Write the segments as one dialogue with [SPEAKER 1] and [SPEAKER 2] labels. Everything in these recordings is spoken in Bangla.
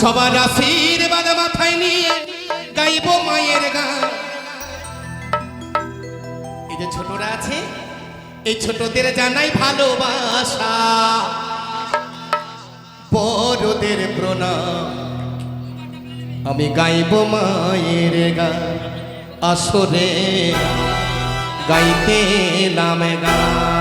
[SPEAKER 1] সবার আশীর্বাদ মাথায় নিয়ে গাইব মায়ের গান। এই যে ছোটরা আছে, এই ছোটদের জানাই ভালোবাসা। বড়দের প্রণাম। আমি গাইব মায়ের গান। আসরে গাইতে নামে গান।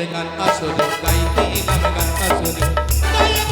[SPEAKER 1] মায়ের গান আসলে গাইতে নাম গান আসলে গাইব।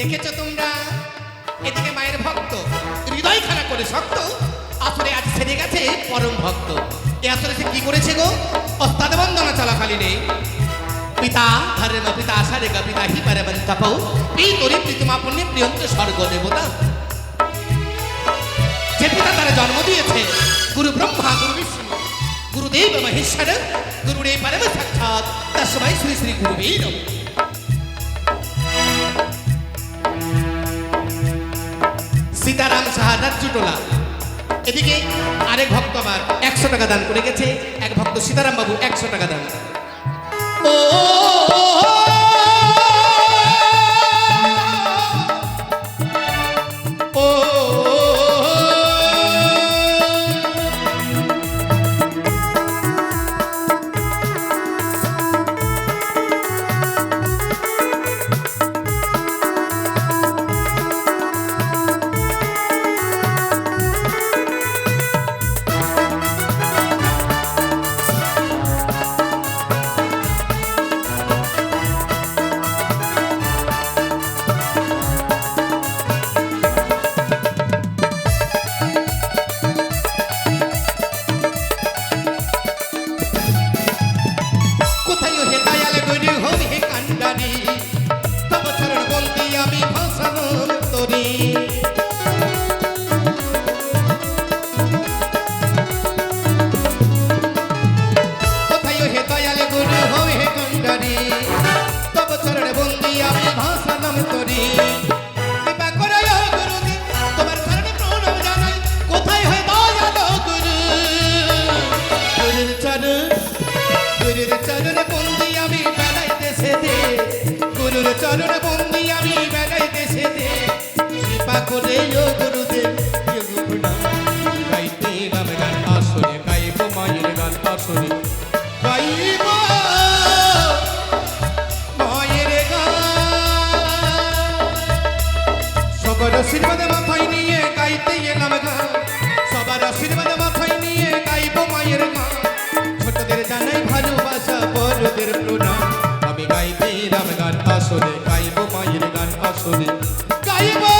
[SPEAKER 1] দেখেছ তোমরা? এদিকে মায়ের ভক্ত হৃদয় খারাপ করে শক্ত। আসলে আজ সেরে গেছে পরম ভক্ত। এ আসলে সে কি করেছে গো? অস্তাদ বন্দনা চলাকালীনে পিতা ধর্ম পিতা আশারে গা পিতা, হি পারে বন্তপৌ এই তোরে প্রীতিমা পুণ্যে প্রিয়ন্ত স্বর্গ দেবতা। যে পিতা তারা জন্ম দিয়েছে, গুরু ব্রহ্মা, গুরু বিষ্ণু, গুরুদেব মহেশ্বর, গুরুরে পরম সাক্ষাৎ। তস্মৈ শ্রী শ্রী গুরুবে নমঃ সীতারাম সাহাদার চুটোলা। এদিকে আরেক ভক্ত আমার একশো টাকা দান করে গেছে। এক ভক্ত সীতারাম বাবু একশো টাকা দান ও আশীর্বাদ মাথায় নিয়ে গাইতে এলাম গান সবার আশীর্বাদ মাথায় নিয়ে গাইব মায়ের গান ছোটদের জানাই ভালোবাসা, বড়দের প্রণাম। আমি গাইতে এলাম গান আসলে গাইব মায়ের গান আসলে গাইব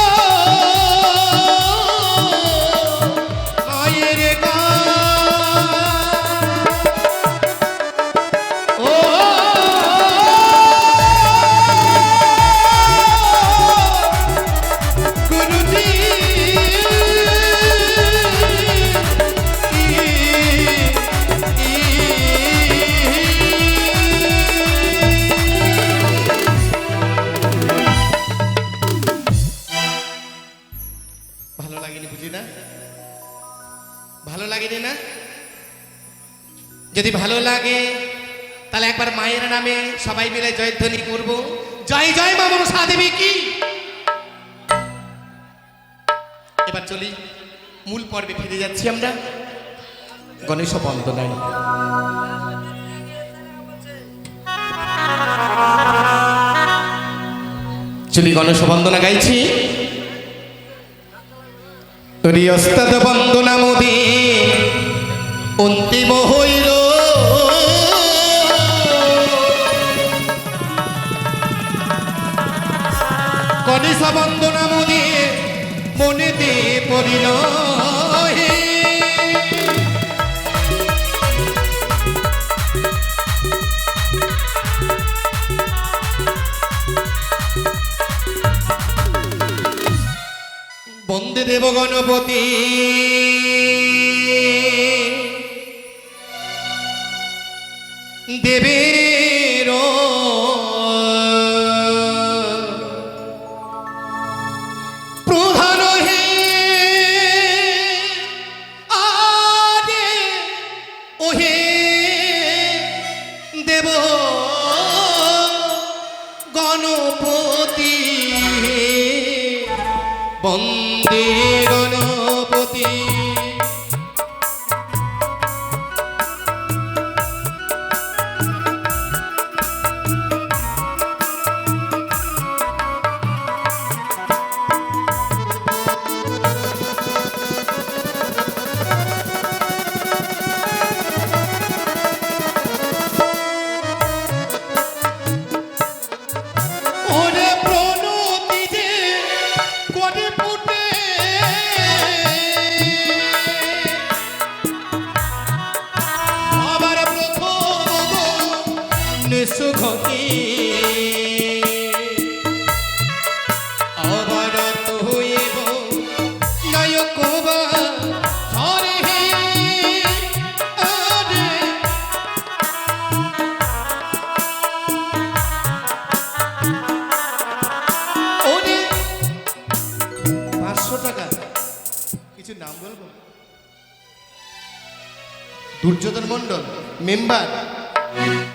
[SPEAKER 1] যদি ভালো লাগে, তাহলে একবার মায়ের নামে সবাই মিলে জয়ধ্বনি করব। জয় জয় মা মনসা দেবী কি? এবার চলি, মূল পর্বে ফিরে যাচ্ছি আমরা। গণেশ বন্দনায়। চলি, গণেশ বন্দনা গাইছি। রিয়স্তাদ বন্দনা মোদী, অন্তিম হইল। গণেশ বন্দনা মোদী মনেতে পড়িল বন্দে দেব গণপতি। দেবের দেব গণপতি বন্দে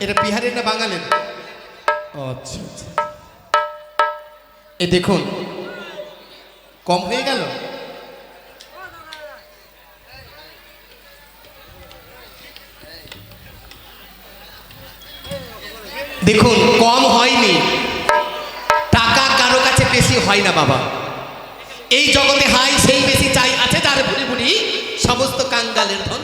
[SPEAKER 1] এটা বিহারের না বাঙালির? আচ্ছা আচ্ছা। এ দেখুন কম হয়ে গেল? দেখুন কম হয়নি। টাকা কারও কাছে বেশি হয় না বাবা। এই জগতে হাই সেই বেশি চাই আছে যার ভুড়ি ভুড়ি সমস্ত কাঙ্গালের ধন।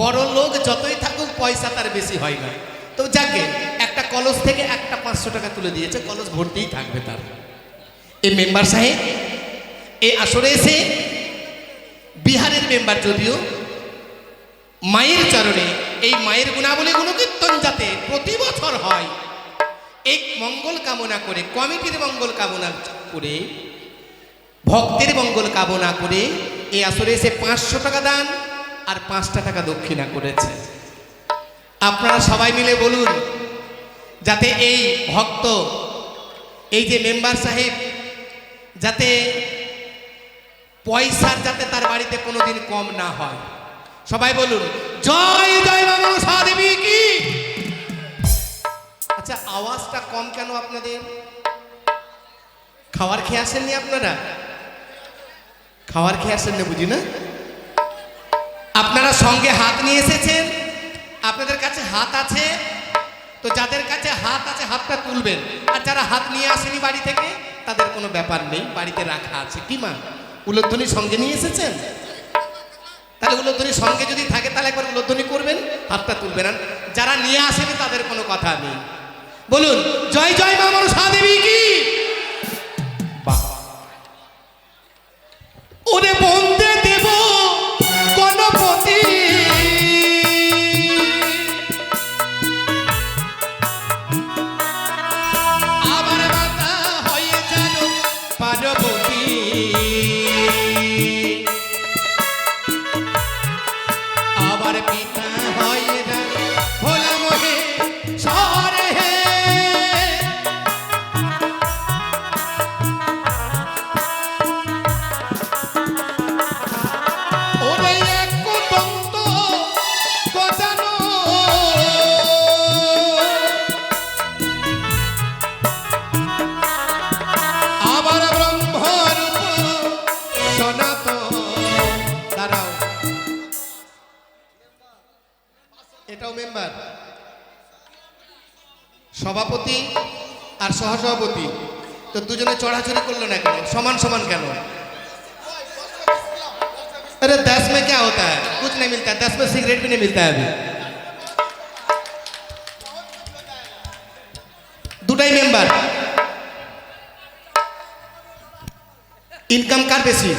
[SPEAKER 1] বড় লোক যতই থাকুক, পয়সা তার বেশি হয় না। তো যাকে, একটা কলস থেকে একটা পাঁচশো টাকা তুলে দিয়েছে, কলস ভর্তিই থাকবে তার। এই মেম্বার সাহেব এই আসরে এসে বিহারের মেম্বার যদিও, মায়ের চরণে, এই মায়ের গুণাবলী গুণকীর্তন যাতে প্রতি বছর হয় এই মঙ্গল কামনা করে, কমিটির মঙ্গল কামনা করে, ভক্তের মঙ্গল কামনা করে এই আসরে এসে পাঁচশো টাকা দান আর পাঁচটা টাকা দক্ষিণা করেছে। আপনারা সবাই মিলে বলুন, যাতে এই ভক্ত, এই যে মেম্বার সাহেব, যাতে পয়সার যাতে তার বাড়িতে কোনোদিন কম না হয়। সবাই বলুন, জয় জয় মনসা দেবী কি? আচ্ছা আওয়াজটা কম কেন আপনাদের? খাবার খেয়ে আসেননি আপনারা? খাওয়ার খেয়ে আসেন না বুঝি না? আপনারা সঙ্গে হাত নিয়ে এসেছেন? আপনাদের কাছে হাত আছে? তো যাদের কাছে হাত আছে, হাতটা তুলবেন। আর যারা হাত নিয়ে আসেনি বাড়ি থেকে, তাদের কোনো ব্যাপার নেই, বাড়িতে রাখা আছে। কি মা? উলোধ্বনি সঙ্গে নিয়ে এসেছেন? তাহলে উলোধ্বনি সঙ্গে যদি থাকে, তাহলে একবার উলোধ্বনি করবেন, হাতটা তুলবেন। আর যারা নিয়ে আসেনি, তাদের কোনো কথা নেই। বলুন, জয় জয় মা মনসা দেবী কি? সভাপতি আর সহসভাপতি তো দুজনে চড়াচড়ি করলো না কেন সমান সমান কেন अरे दस में क्या होता है कुछ नहीं मिलता है दस में सिगरेट भी नहीं मिलता है अभी দুটাই মেম্বার ইনকাম কার বেশি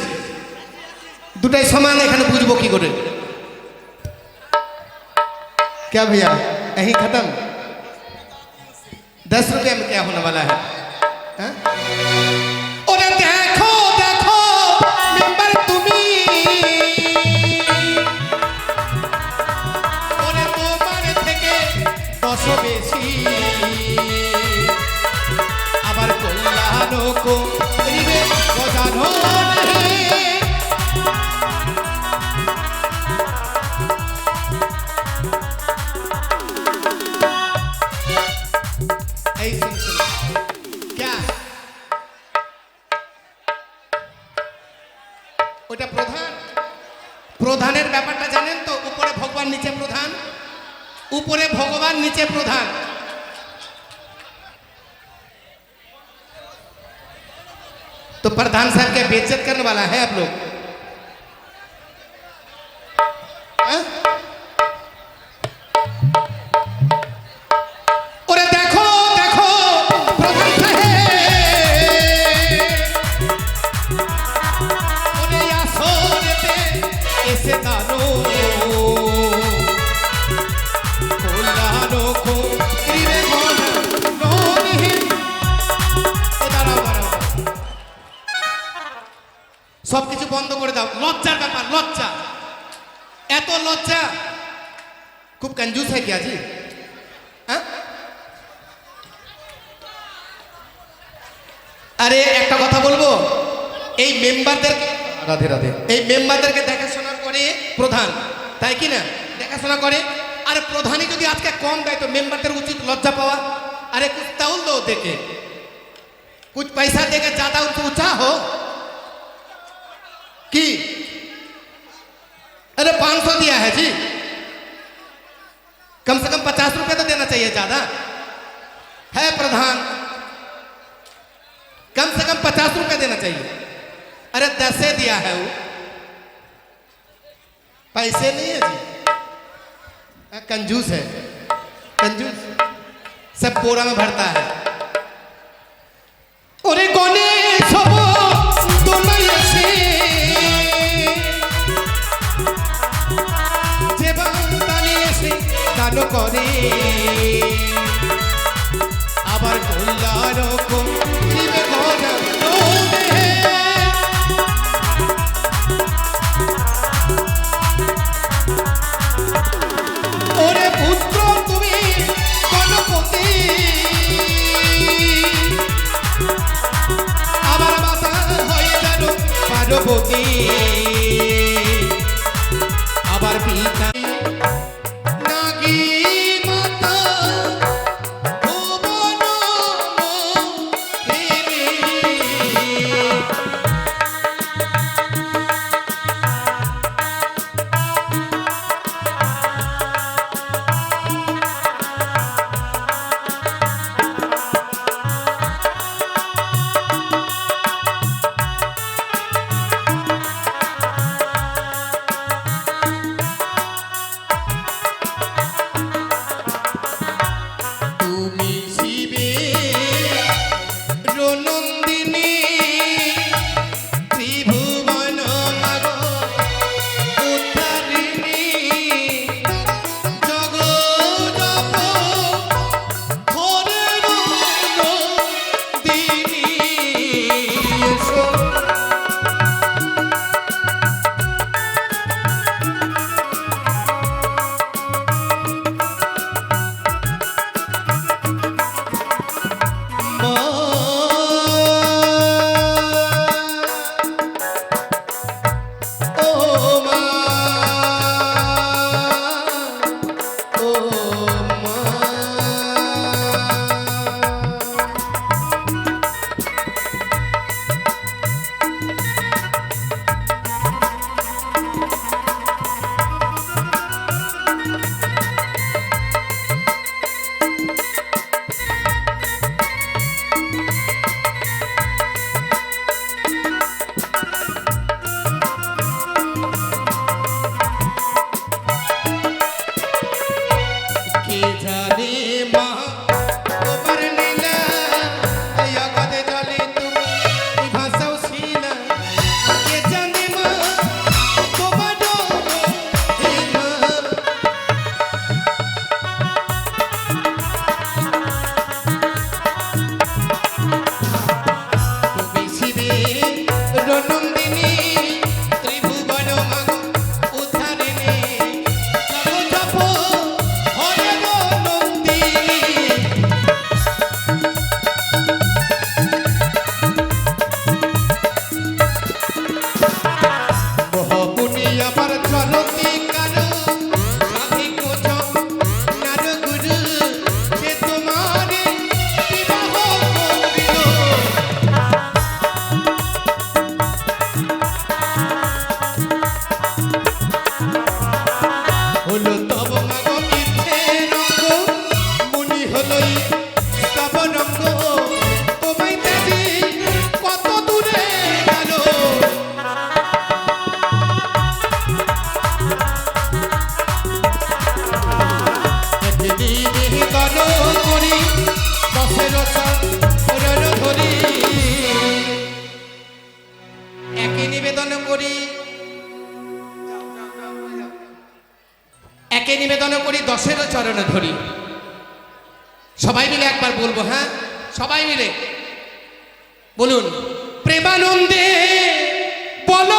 [SPEAKER 1] দুটাই সমান এখানে বুঝবো কি করে क्या भैया यही खत्म दस रुपये में क्या होने वाला है हाँ? ওরে দেখো দেখো মেম্বার তুমি ওরে তোমার থেকে দশ বেশি আবার কল্যাণ করিবে এই শুন শুন क्या ওটা প্রধান প্রধানের ব্যাপারটা জানেন তো উপরে ভগবান নিচে প্রধান উপরে ভগবান নিচে প্রধান तो प्रधान साहब क्या बेइज्जत करने वाला है आप लोग कंजूस है क्या जी হ্যাঁ আরে একটা কথা বলবো এই মেম্বারদের রাধে রাধে এই মেম্বারদেরকে দেখাশোনা করে প্রধান তাই কি না দেখাশোনা করে আরে প্রধানই যদি আজকে কম দেয় তো মেম্বারদের উচিত লজ্জা পাওয়া अरे कुछ तौल दो देके कुछ पैसा देके ज्यादा उनको ऊंचा हो कि अरे पाँच सौ दिया है जी कम से कम पचास रुपए तो देना चाहिए ज़्यादा। है प्रधान। कम से कम पचास रुपए देना चाहिए। अरे दसे दिया है वो। पैसे नहीं है जी। कंजूस है। कंजूस। सब बोरा में भरता है। और कोने করে। করি দশেরও চরণে ধরি। সবাই মিলে একবার বলব হ্যাঁ? সবাই মিলে। বলুন প্রেমানন্দে বল